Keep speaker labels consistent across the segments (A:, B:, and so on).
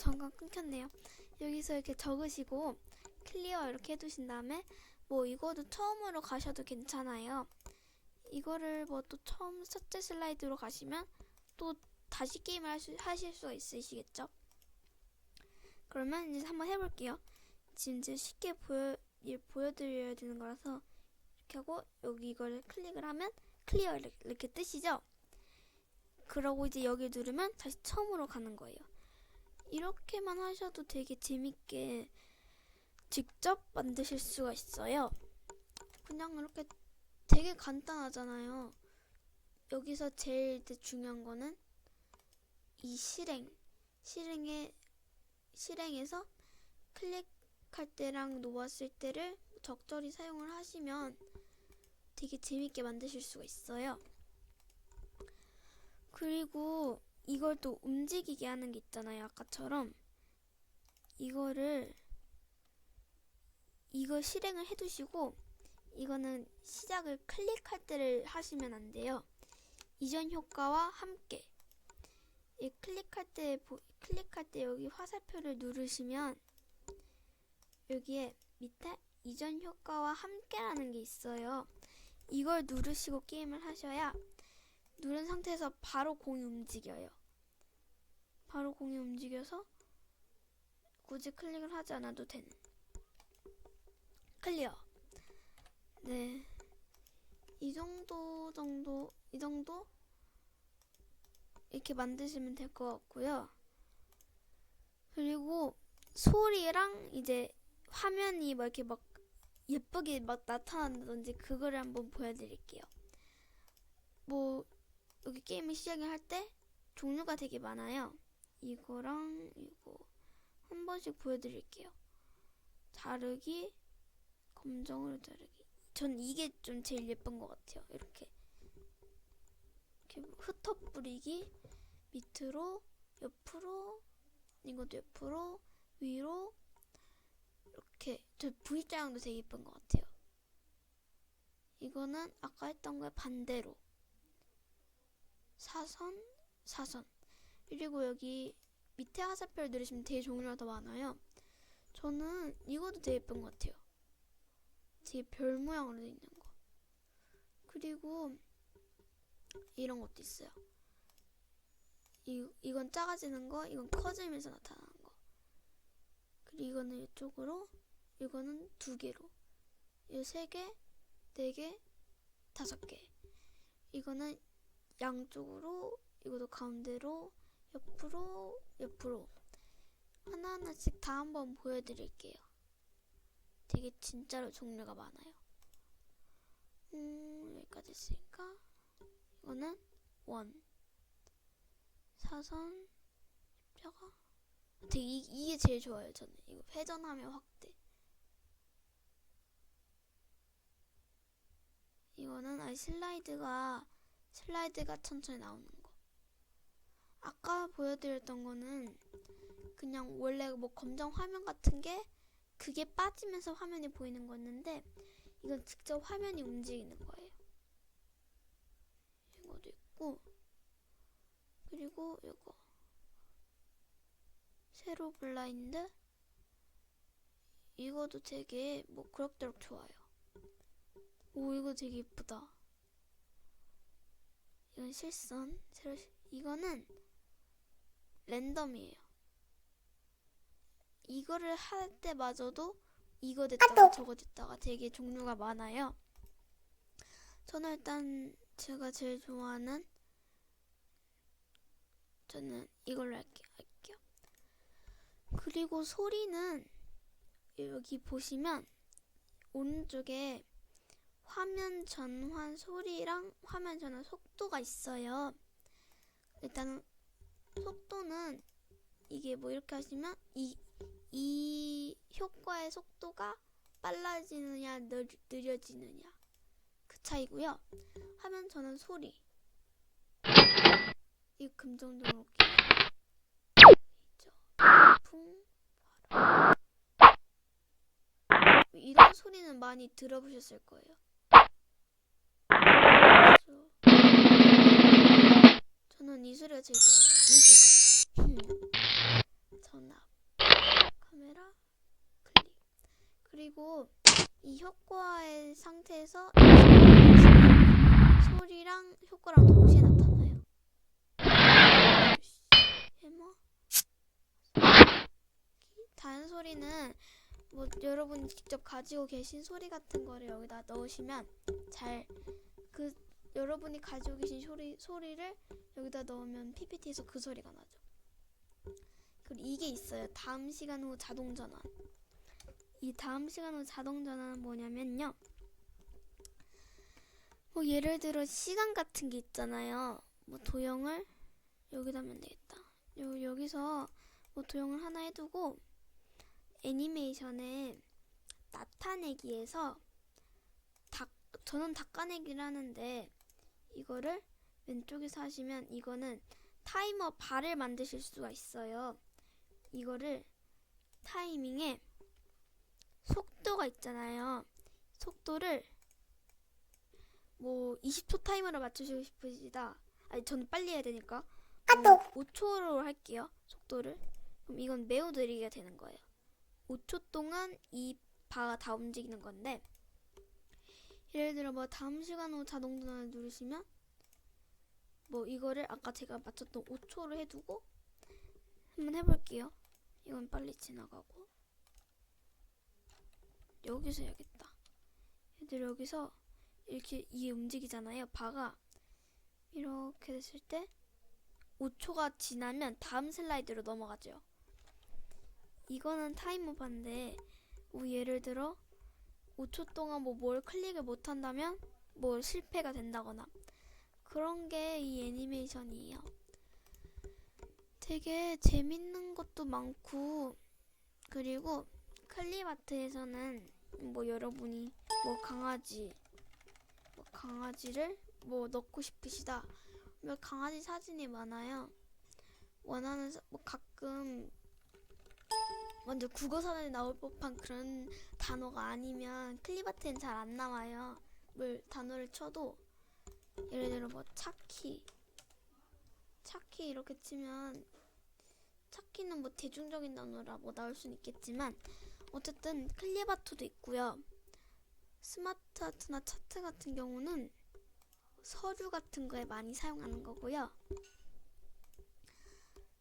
A: 잠깐 끊겼네요. 여기서 이렇게 적으시고 클리어 이렇게 해두신 다음에 뭐 이거도 처음으로 가셔도 괜찮아요. 이거를 뭐 또 처음 첫째 슬라이드로 가시면 또 다시 게임을 하시, 하실 수가 있으시겠죠? 그러면 이제 한번 해볼게요. 지금 이제 쉽게 보여 예, 보여드려야 되는 거라서 이렇게 하고 여기 이거를 클릭을 하면 클리어 이렇게, 이렇게 뜨시죠? 그러고 이제 여기 누르면 다시 처음으로 가는 거예요. 이렇게만 하셔도 되게 재밌게 직접 만드실 수가 있어요. 그냥 이렇게 되게 간단하잖아요. 여기서 제일 중요한 거는 이 실행. 실행에, 실행에서 클릭할 때랑 놓았을 때를 적절히 사용을 하시면 되게 재밌게 만드실 수가 있어요. 그리고 이걸 또 움직이게 하는 게 있잖아요. 아까처럼. 이거를, 이거 실행을 해두시고, 이거는 시작을 클릭할 때를 하시면 안 돼요. 이전 효과와 함께. 이 클릭할 때, 보- 클릭할 때 여기 화살표를 누르시면, 여기에 밑에 이전 효과와 함께라는 게 있어요. 이걸 누르시고 게임을 하셔야 누른 상태에서 바로 공이 움직여요. 바로 공이 움직여서 굳이 클릭을 하지 않아도 되는. 클리어. 네. 이 정도 정도, 이 정도 이렇게 만드시면 될 것 같고요. 그리고 소리랑 이제 화면이 막 이렇게 막 예쁘게 막 나타난다든지 그거를 한번 보여드릴게요. 뭐 여기 게임을 시작을 할 때 종류가 되게 많아요. 이거랑 이거 한 번씩 보여드릴게요. 자르기, 검정으로 자르기. 전 이게 좀 제일 예쁜 것 같아요. 이렇게 이렇게 흩어 뿌리기, 밑으로, 옆으로, 이것도 옆으로, 위로 이렇게 저 V자형도 되게 예쁜 것 같아요. 이거는 아까 했던 거에 반대로 사선, 사선. 그리고 여기 밑에 화살표를 누르시면 되게 종류가 더 많아요. 저는 이것도 되게 예쁜 것 같아요. 되게 별 모양으로 돼 있는 거. 그리고 이런 것도 있어요. 이, 이건 작아지는 거, 이건 커지면서 나타나는 거. 그리고 이거는 이쪽으로, 이거는 두 개로. 이 세 개, 네 개, 다섯 개. 이거는 양쪽으로, 이것도 가운데로, 옆으로, 옆으로. 하나하나씩 다 한번 보여드릴게요. 되게 진짜로 종류가 많아요. 음, 여기까지 했으니까. 이거는 원. 사선, 십자가. 되게 이, 이게 제일 좋아요, 저는. 이거 회전하면 확대. 이거는 아니 슬라이드가 슬라이드가 천천히 나오는 거. 아까 보여드렸던 거는 그냥 원래 뭐 검정 화면 같은 게 그게 빠지면서 화면이 보이는 거였는데 이건 직접 화면이 움직이는 거예요. 이거도 있고 그리고 이거 세로 블라인드 이거도 되게 뭐 그럭저럭 좋아요. 오 이거 되게 이쁘다. 이건 실선 세로 실- 이거는 랜덤이에요. 이거를 할 때마저도 이거 됐다가 저거 됐다가 되게 종류가 많아요. 저는 일단 제가 제일 좋아하는 저는 이걸로 할게요. 할게요. 그리고 소리는 여기 보시면 오른쪽에 화면 전환 소리랑 화면 전환 속도가 있어요. 일단 속도는 이게 뭐 이렇게 하시면 이, 이 효과의 속도가 빨라지느냐 느, 느려지느냐 그 차이고요. 화면 전환 소리 이 있죠. 풍 바람 이런 소리는 많이 들어보셨을 거예요. 싫어. 저는 이 소리가 제일 음. 전압. 카메라. 클릭. 그리고 이 효과의 상태에서 소리랑 효과랑 동시에 나타나요. 해머. 다른 소리는 뭐 여러분 직접 가지고 계신 소리 같은 거를 여기다 넣으시면 잘 그 여러분이 가지고 계신 소리 소리를 여기다 넣으면 PPT에서 그 소리가 나죠. 그리고 이게 있어요. 다음 시간 후 자동 전환. 이 다음 시간 후 자동 전환은 뭐냐면요. 뭐 예를 들어 시간 같은 게 있잖아요. 뭐 도형을 여기다 하면 되겠다. 요 여기서 뭐 도형을 하나 해두고 애니메이션에 나타내기에서 닭 저는 닦아내기를 하는데 이거를 왼쪽에서 하시면 이거는 타이머 발을 만드실 수가 있어요. 이거를 타이밍에 속도가 있잖아요. 속도를 뭐 20초 타이머를 맞추시고 싶으시다. 아니 저는 빨리 해야 되니까 어, 5초로 할게요. 속도를. 그럼 이건 매우 느리게 되는 거예요. 5초 동안 이 바가 다 움직이는 건데 예를 들어 뭐 다음 시간 후 자동 전환을 누르시면 뭐 이거를 아까 제가 맞췄던 5초로 해두고 한번 해볼게요. 이건 빨리 지나가고 여기서 해야겠다. 얘들 여기서 이렇게 이게 움직이잖아요. 바가 이렇게 됐을 때 5초가 지나면 다음 슬라이드로 넘어가죠. 이거는 타이머 반데 뭐 예를 들어 5초 동안 뭐 뭘 클릭을 못 한다면 뭐 실패가 된다거나 그런 게 이 애니메이션이에요. 되게 재밌는 것도 많고 그리고 클립아트에서는 뭐 여러분이 뭐 강아지 뭐 강아지를 뭐 넣고 싶으시다. 뭐 강아지 사진이 많아요. 원하는 사- 뭐 가끔 먼저 국어 사전에 나올 법한 그런 단어가 아니면 클립아트엔 잘 안 나와요. 뭘 단어를 쳐도 예를 들어 뭐 차키 차키 이렇게 치면 차키는 뭐 대중적인 단어라 뭐 나올 수는 있겠지만 어쨌든 클립아트도 있고요. 스마트 아트나 차트 같은 경우는 서류 같은 거에 많이 사용하는 거고요.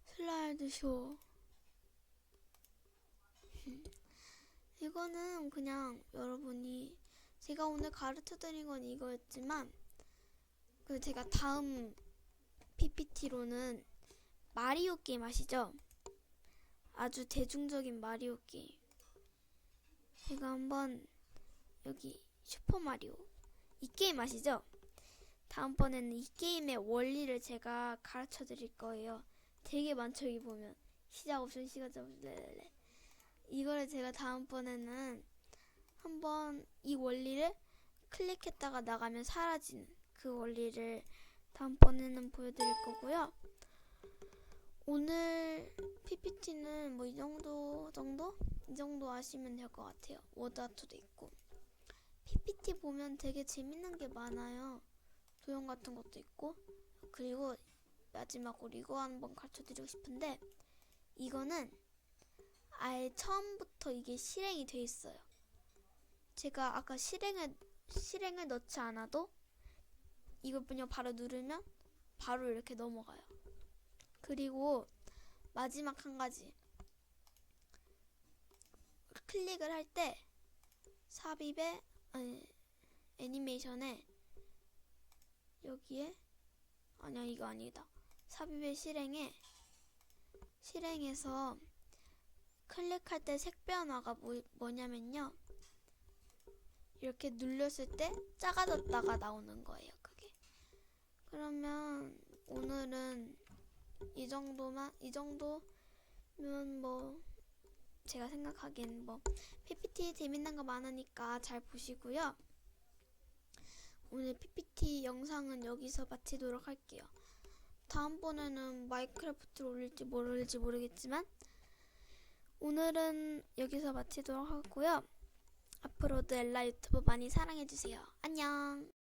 A: 슬라이드 쇼 이거는 그냥 여러분이 제가 오늘 가르쳐 드린 건 이거였지만 그 제가 다음 PPT로는 마리오 게임 아시죠? 아주 대중적인 마리오 게임. 제가 한번 여기 슈퍼 마리오 이 게임 아시죠? 다음번에는 이 게임의 원리를 제가 가르쳐 드릴 거예요. 되게 많죠, 여기 보면. 시작 옵션, 시간 네네네. 이거를 제가 다음번에는 한번 이 원리를 클릭했다가 나가면 사라지는 그 원리를 다음번에는 보여드릴 거고요. 오늘 PPT는 뭐 이 정도 정도? 이 정도 아시면 될 것 같아요. 워드 아트도 있고. PPT 보면 되게 재밌는 게 많아요. 도형 같은 것도 있고. 그리고 마지막으로 이거 한번 가르쳐 드리고 싶은데 이거는 아예 처음부터 이게 실행이 돼 있어요. 제가 아까 실행을 실행을 넣지 않아도 이걸 그냥 바로 누르면 바로 이렇게 넘어가요. 그리고 마지막 한 가지 클릭을 할 때 삽입에 아니 애니메이션에 여기에 아니야 이거 아니다. 삽입의 실행에 실행해서 클릭할 때 색 변화가 뭐, 뭐냐면요. 이렇게 눌렸을 때 작아졌다가 나오는 거예요. 그게. 그러면 오늘은 이 정도만 이 정도면 뭐 제가 생각하기엔 뭐 PPT 재밌는 거 많으니까 잘 보시고요. 오늘 PPT 영상은 여기서 마치도록 할게요. 다음번에는 마이크래프트를 올릴지 뭘 올릴지 모르겠지만 오늘은 여기서 마치도록 하고요. 앞으로도 엘라 유튜브 많이 사랑해주세요. 안녕.